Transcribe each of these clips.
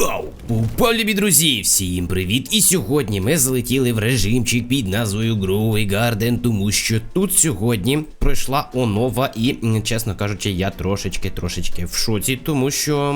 Вау! Пупа, любі друзі! Всім привіт! І сьогодні ми залетіли в режимчик під назвою Groovy Garden, тому що тут сьогодні пройшла онова, і, чесно кажучи, я трошечки трошечки в шоці, тому що.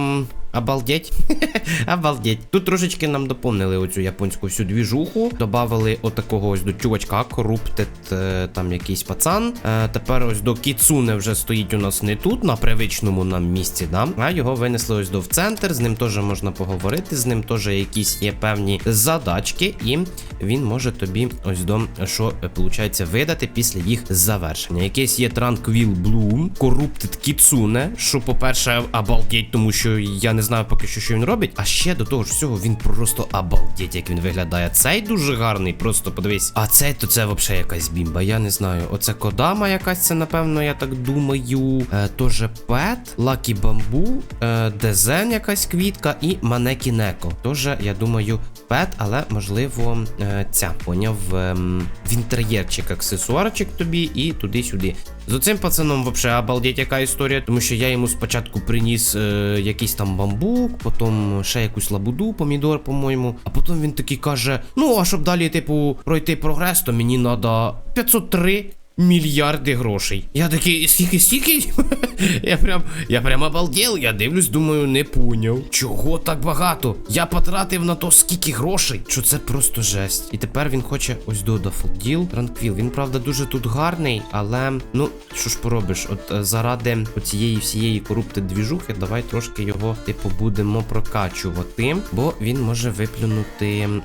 Обалдеть. Обалдеть. Тут трошечки нам доповнили оцю японську всю двіжуху. Добавили отакого ось до чувачка, Corrupted, е, там якийсь пацан. Е, тепер ось до Кіцуне вже стоїть у нас не тут, на привичному нам місці, да? а його винесли ось до в центр. З ним теж можна поговорити, з ним теж якісь є певні задачки, і він може тобі ось до що виходить видати після їх завершення. Якийсь є Tranquil Bloom, Corrupted Kitsune, що, по-перше, обалдеть, тому що я не знаю поки що, що він робить. А ще до того ж всього він просто обалдеть, як він виглядає. Цей дуже гарний, просто подивись. А цей то це взагалі якась бімба. Я не знаю. Оце Кодама якась, це напевно, я так думаю. Е, Тоже Пет, Лакі Бамбу, е, Дезен якась квітка і Манекі Неко. Тоже, я думаю, Пет, але можливо е, ця поняв ем, в інтер'єрчик, аксесуарчик тобі і туди-сюди. З оцим пацаном взагалі обалдеть яка історія, тому що я йому спочатку приніс е, якийсь там бамбук, потім ще якусь лабуду, помідор, по-моєму. А потім він такий каже: Ну, а щоб далі, типу, пройти прогрес, то мені треба 503 мільярди грошей. Я такий, скільки, скільки? я прям, я прям обалдел, я дивлюсь, думаю, не поняв. Чого так багато? Я потратив на то скільки грошей, що це просто жесть. І тепер він хоче ось до Дафоділ, Транквіл. Він, правда, дуже тут гарний, але ну, що ж поробиш? От е, заради оцієї всієї корупти двіжухи, давай трошки його, типу, будемо прокачувати, бо він може виплюнути е,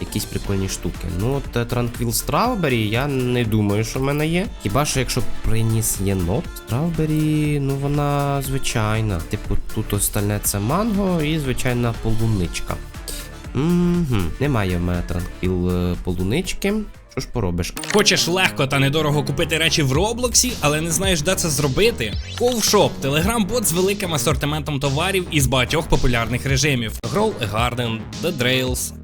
якісь прикольні штуки. Ну, от е, Транквіл Страубері, я не думаю, що мене є. Хіба що якщо приніс єнот, Страубері, ну вона звичайна. Типу, тут остальне це манго і звичайна полуничка. Угу, немає в мене транквіл е, полунички. Що ж поробиш? Хочеш легко та недорого купити речі в Роблоксі, але не знаєш, де це зробити? Ковшоп телеграм-бот з великим асортиментом товарів із багатьох популярних режимів: Grow a Garden, The Drails,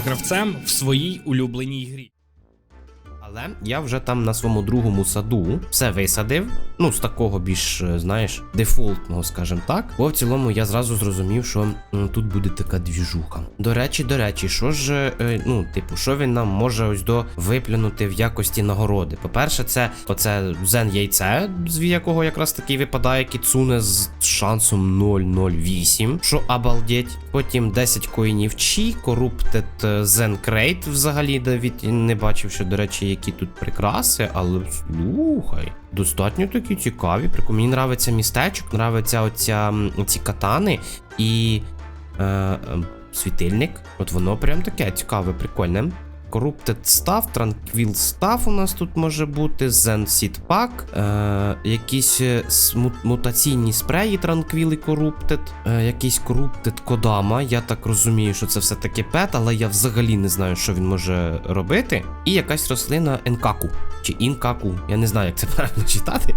гравцем в своїй улюбленій грі. Але я вже там на своєму другому саду все висадив. Ну, з такого більш, е, знаєш, дефолтного, скажімо так. Бо в цілому я зразу зрозумів, що тут буде така двіжуха. До речі, до речі, що ж, е, ну, типу, що він нам може ось до виплюнути в якості нагороди? По-перше, це оце зен яйце, з якого якраз таки випадає кіцуне з шансом 0,08, що обалдеть. Потім 10 коїнів чі, Corrupted Zen Crate взагалі Давід не бачив, що, до речі, які тут прикраси, але слухай. Достатньо такі цікаві. Прикольно. Мені нравиться містечок, нравиться оця, ці катани і е, е, світильник. От воно прям таке цікаве, прикольне. Corrupted Staff, Tranquil Staff у нас тут може бути, Zen Seed Pack, е, якісь е, мутаційні спреї Tranquil і Corrupted, е, якийсь Corrupted Kodama. Я так розумію, що це все-таки пет, але я взагалі не знаю, що він може робити. І якась рослина Енкаку чи Інкаку. Я не знаю, як це правильно читати.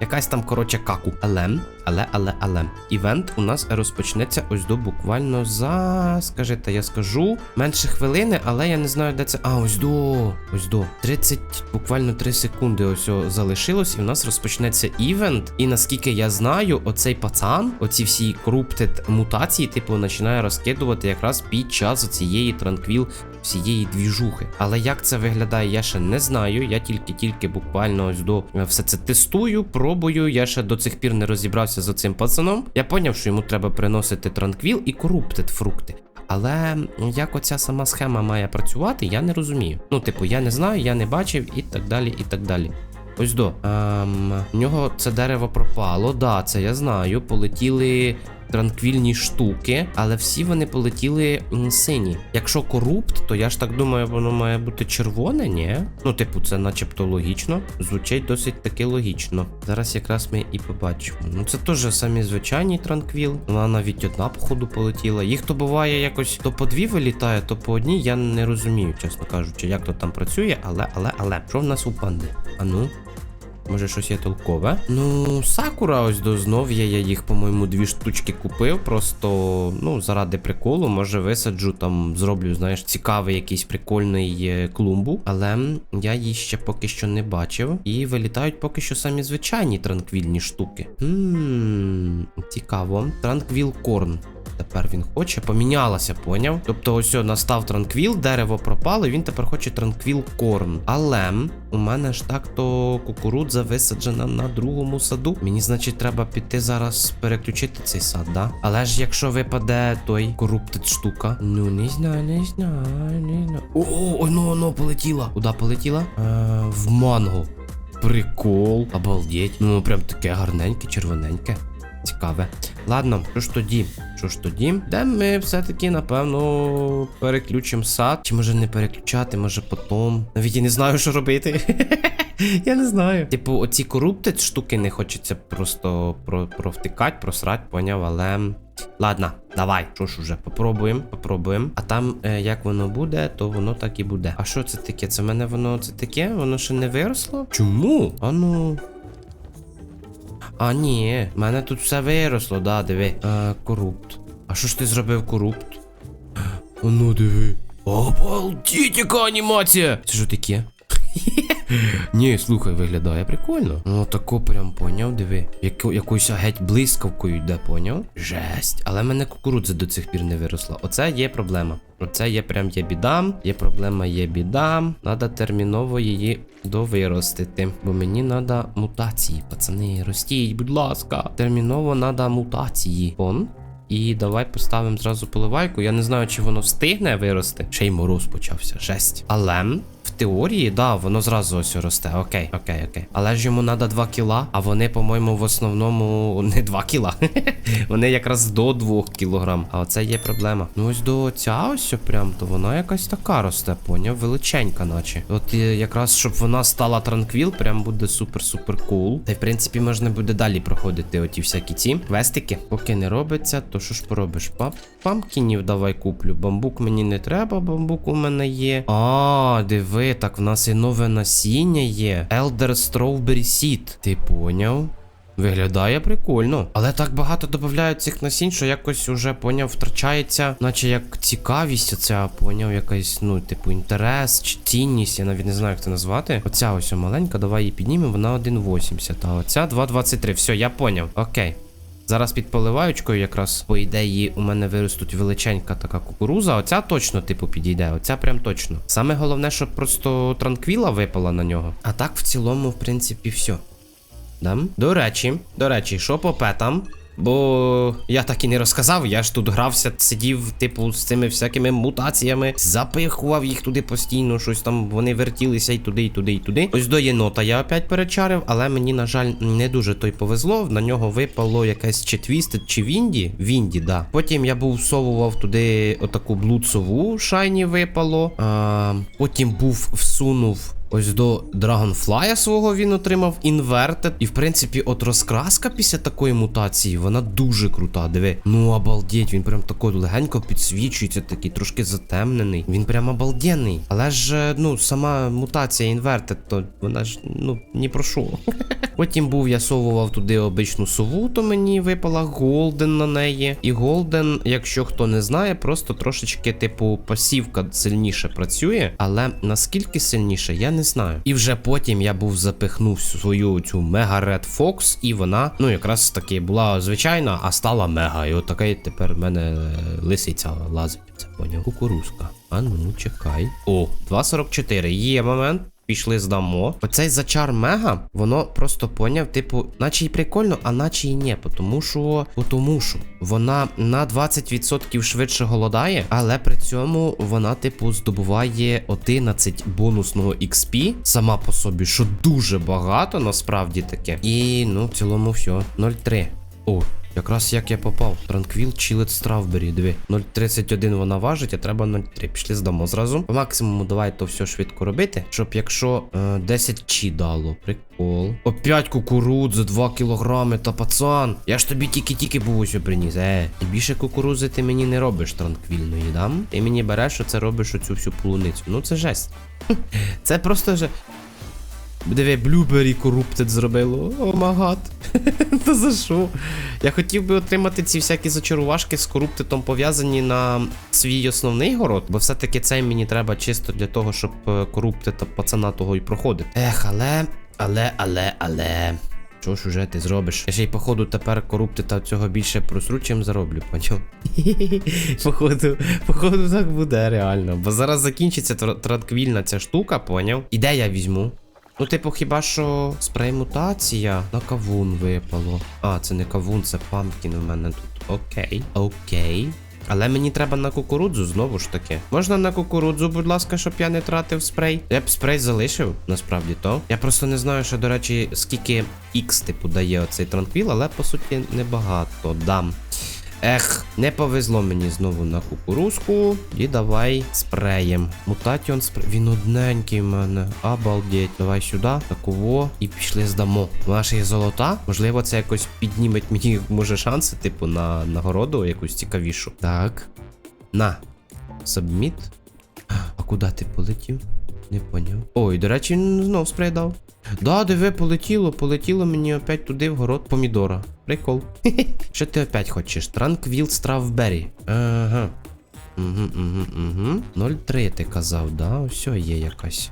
Якась там, коротше, каку. Але, але, але, але. Івент у нас розпочнеться ось до буквально за. Скажите, я скажу. Менше хвилини, але я не знаю, де це. А, ось до. Ось до. 30, буквально 3 секунди ось залишилось, і в нас розпочнеться івент. І наскільки я знаю, оцей пацан, оці всі corrupted мутації, типу, починає розкидувати якраз під час цієї транквіл всієї двіжухи. Але як це виглядає, я ще не знаю. Я тільки-тільки буквально ось до е, все це тестую, пробую. Я ще до цих пір не розібрався за цим пацаном. Я поняв, що йому треба приносити транквіл і коруптед фрукти. Але як оця сама схема має працювати, я не розумію. Ну, типу, я не знаю, я не бачив і так далі, і так далі. Ось до. Ем, в нього це дерево пропало. Да, це я знаю. Полетіли транквільні штуки, але всі вони полетіли сині. Якщо корупт, то я ж так думаю, воно має бути червоне, ні? Ну, типу, це начебто логічно. Звучить досить таки логічно. Зараз якраз ми і побачимо. Ну, це теж самі звичайні транквіл. Вона навіть одна, походу, полетіла. Їх то буває якось то по дві вилітає, то по одній. Я не розумію, чесно кажучи, як то там працює, але, але, але. Що в нас у панди? А ну. Може, щось є толкове. Ну, сакура, ось до знов є. Я їх, по-моєму, дві штучки купив. Просто, ну, заради приколу, може, висаджу там, зроблю, знаєш, цікавий якийсь прикольний е, клумбу. Але я її ще поки що не бачив. І вилітають поки що самі звичайні транквільні штуки. Ммм, цікаво. Транквіл корн. Тепер він хоче, помінялася, поняв? Тобто, ось настав транквіл, дерево пропало, і він тепер хоче транквіл корн. Але у мене ж так то кукурудза висаджена на другому саду. Мені, значить, треба піти зараз переключити цей сад, да? Але ж якщо випаде той коруптит штука. Ну, не знаю, не знаю, не знаю. О, о, ну, воно полетіла. Куди полетіла? Е, в манго. Прикол. Обалдеть. Ну, прям таке гарненьке, червоненьке. Цікаве. Ладно, що ж тоді? Що ж тоді? Де ми все-таки, напевно, переключимо сад. Чи може не переключати, може потом. Навіть я не знаю, що робити. Я не знаю. Типу, оці корупти штуки не хочеться просто про, провтикати, просрать, поняв, але. Ладно, давай, що ж уже, попробуємо, попробуємо. А там, е, як воно буде, то воно так і буде. А що це таке? Це в мене воно це таке? Воно ще не виросло? Чому? А ну. А, ні, мене тут все виросло, да, диви. Е, корупт. А що ж ти зробив корупт? А ну диви. Обалдіть, яка анімація! Це що таке? Ні, слухай, виглядає прикольно. Ну тако прям поняв, диви. Яко, якоюсь геть блискавкою йде, поняв? Жесть. Але в мене кукурудза до цих пір не виросла. Оце є проблема. Оце є прям є біда. Є проблема, є біда. Надо терміново її довиростити. Бо мені треба мутації, пацани. Ростіть, будь ласка. Терміново треба мутації. Он. І давай поставимо зразу поливайку. Я не знаю, чи воно встигне вирости. Ще й мороз почався. Жесть. Але теорії, да, воно зразу ось росте. Окей, окей, окей. Але ж йому треба 2 кіла, а вони, по-моєму, в основному не 2 кіла. вони якраз до 2 кілограм. А оце є проблема. Ну ось до ця ось прям, то вона якась така росте, поняв? Величенька, наче. От е, якраз, щоб вона стала транквіл, прям буде супер-супер кул. Та й в принципі можна буде далі проходити оті всякі ці квестики. Поки не робиться, то що ж поробиш? Пап, памкінів давай куплю. Бамбук мені не треба, бамбук у мене є. А, диви, так в нас і нове насіння є. Elder Strawberry Seed. Ти поняв? Виглядає прикольно. Але так багато додають цих насінь, що якось уже поняв, втрачається, наче як цікавість, оця поняв, якась, ну, типу, інтерес чи цінність, я навіть не знаю, як це назвати. Оця ось маленька, давай її піднімемо, вона 1,80. А оця 2,23. Все, я поняв. Окей. Зараз під поливаючкою якраз по ідеї у мене виростуть величенька така кукуруза. Оця точно, типу, підійде. Оця прям точно. Саме головне, щоб просто транквіла випала на нього. А так, в цілому, в принципі, все. Дам? До речі, до речі, що по петам? Бо я так і не розказав, я ж тут грався, сидів, типу, з цими всякими мутаціями, запихував їх туди постійно, щось там вони вертілися і туди, і туди, і туди. Ось до єнота я опять перечарив, але мені, на жаль, не дуже той повезло. На нього випало якесь чи твістед, чи Вінді. Вінді, да. Потім я був всовував туди отаку блудсову шайні випало. А, потім був всунув. Ось до Dragonfly свого він отримав інвертед. І в принципі, от розкраска після такої мутації, вона дуже крута. Диви. Ну обалдеть, він прям тако легенько підсвічується, такий трошки затемнений. Він прям обалденний. Але ж, е, ну, сама мутація інвертед, то вона ж, ну, ні про що. Потім був я совував туди обичну сову, то мені випала голден на неї. І голден, якщо хто не знає, просто трошечки, типу, пасівка сильніше працює. Але наскільки сильніше, я не знаю. І вже потім я був запихнув свою цю мега Red Fox, і вона, ну, якраз таки була звичайна, а стала мега. І от таке тепер в мене е, лисиця лазить. Це поняв. Кукурузка. А ну, чекай. О, 2.44. Є момент. Пішли здамо. Оцей зачар мега, воно просто поняв, типу, наче й прикольно, а наче й ні. Тому що, тому що вона на 20% швидше голодає, але при цьому вона, типу, здобуває 11 бонусного XP сама по собі, що дуже багато насправді таке. І ну, в цілому все. 0,3. О, Якраз як я попав. Транквіл Chilled Strawberry, диви. 0,31 вона важить, а треба 0,3. Пішли здамо зразу. По максимуму давай то все швидко робити, щоб якщо е, 10 чи дало. Прикол. Опять кукурудзи, 2 кілограми, та пацан. Я ж тобі тільки-тільки був ось приніс. Е, і більше кукурудзи ти мені не робиш транквільної, дам? Ти мені береш, оце робиш оцю всю полуницю. Ну це жесть. Це просто вже. Диви, блюбері коруптед зробило. О магад. Та за що? Я хотів би отримати ці всякі зачарувашки з коруптитом пов'язані на свій основний город, бо все-таки цей мені треба чисто для того, щоб е, коруптита пацана того і проходити. Ех, але, але, але, але. Що ж уже ти зробиш? Я ще й походу тепер коруптита цього більше просру, чим зароблю, поняв? походу, походу так буде реально. Бо зараз закінчиться тр- транквільна ця штука, поняв? І де я візьму? Ну, типу, хіба що спрей мутація на кавун випало. А, це не кавун, це пампкін у мене тут. Окей, окей. Але мені треба на кукурудзу знову ж таки. Можна на кукурудзу, будь ласка, щоб я не тратив спрей. Я б спрей залишив, насправді то. Я просто не знаю, що, до речі, скільки X, типу, дає оцей транквіл, але по суті небагато дам. Ех, не повезло мені знову на кукурузку. І давай спреєм. Мутатіон спрей. Він одненький в мене. Обалдеть. Давай сюди, такого. І пішли здамо. Наша є золота. Можливо, це якось підніметь мені, може, шанси, типу, на нагороду якусь цікавішу. Так. На. Сабміт. А куди ти полетів? Не поняв. Ой, до речі, він знов спрей дав. Да, диви, полетіло, полетіло мені опять туди в город помідора. Прикол. Що ти опять хочеш? Транквіл Стравбері. Ага. Угу, угу, угу. 0,3 ти казав, да? Ось є якась.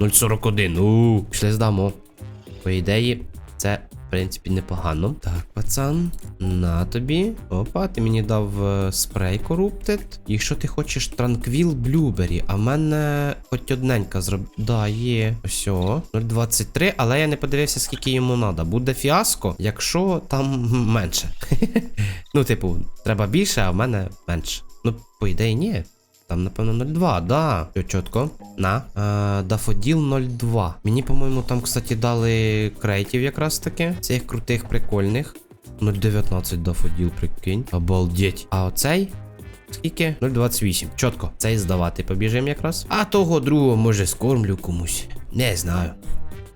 0,41. Ууу, Пішли здамо. По ідеї, це, в принципі, непогано. Так, пацан, на тобі. Опа, ти мені дав е, спрей коруптед. Якщо ти хочеш транквіл блюбері, а в мене хоч одненька зроб. Да, є. Ось. 0,23, але я не подивився, скільки йому треба. Буде фіаско, якщо там менше. ну, типу, треба більше, а в мене менше. Ну, по ідеї, ні. Там, напевно, 0,2, да. Все чітко. На. Е, Дафоділ 0,2. Мені, по-моєму, там, кстати, дали крейтів якраз таки. Цих крутих, прикольних. 0,19 дафоділ, прикинь. Обалдеть. А оцей? Скільки? 0,28. Чітко. Цей здавати побіжим якраз. А того другого, може, скормлю комусь. Не знаю.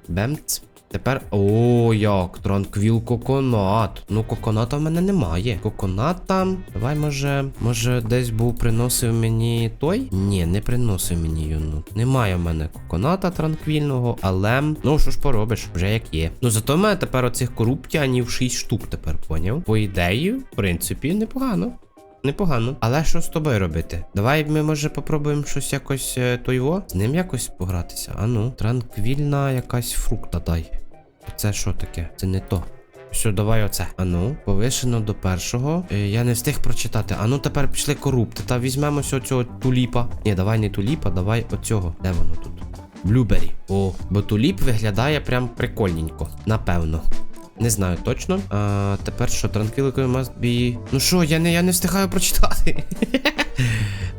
Бемц. Тепер. О, як, транквіл коконат. Ну, коконата в мене немає. Коконата. Давай, може, може, десь був приносив мені той? Ні, не приносив мені юнут. Немає в мене коконата транквільного, але. Ну, що ж поробиш, вже як є. Ну, зато в мене тепер оцих коруптянів 6 штук тепер, поняв? По ідеї, в принципі, непогано. Непогано. Але що з тобою робити? Давай ми, може, попробуємо щось якось е, тойво? З ним якось погратися. А ну, транквільна якась фрукта дай. Це що таке? Це не то. Все, давай оце. Ану, повишено до першого. Е, я не встиг прочитати. Ану, тепер пішли корупти. Та візьмемося оцього туліпа. Ні, давай не туліпа, давай оцього. Де воно тут? Блюбері. О, бо туліп виглядає прям прикольненько. Напевно. Не знаю точно. А, тепер що, транквіликою must. Ну що, я не, я не встигаю прочитати.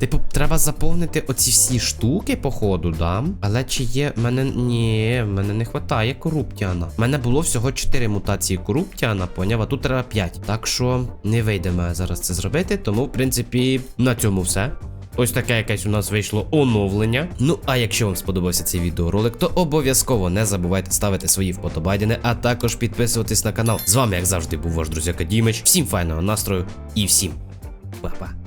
Типу, треба заповнити оці всі штуки, походу, да? Але чи є. мене. Ні, мене не вистачає коруптіана. У мене було всього 4 мутації коруптіана, поняв, а тут треба 5. Так що не вийде мене зараз це зробити. Тому, в принципі, на цьому все. Ось таке якесь у нас вийшло оновлення. Ну а якщо вам сподобався цей відеоролик, то обов'язково не забувайте ставити свої вподобайдени, а також підписуватись на канал. З вами, як завжди, був ваш друзяка Дімич. Всім файного настрою і всім па-па.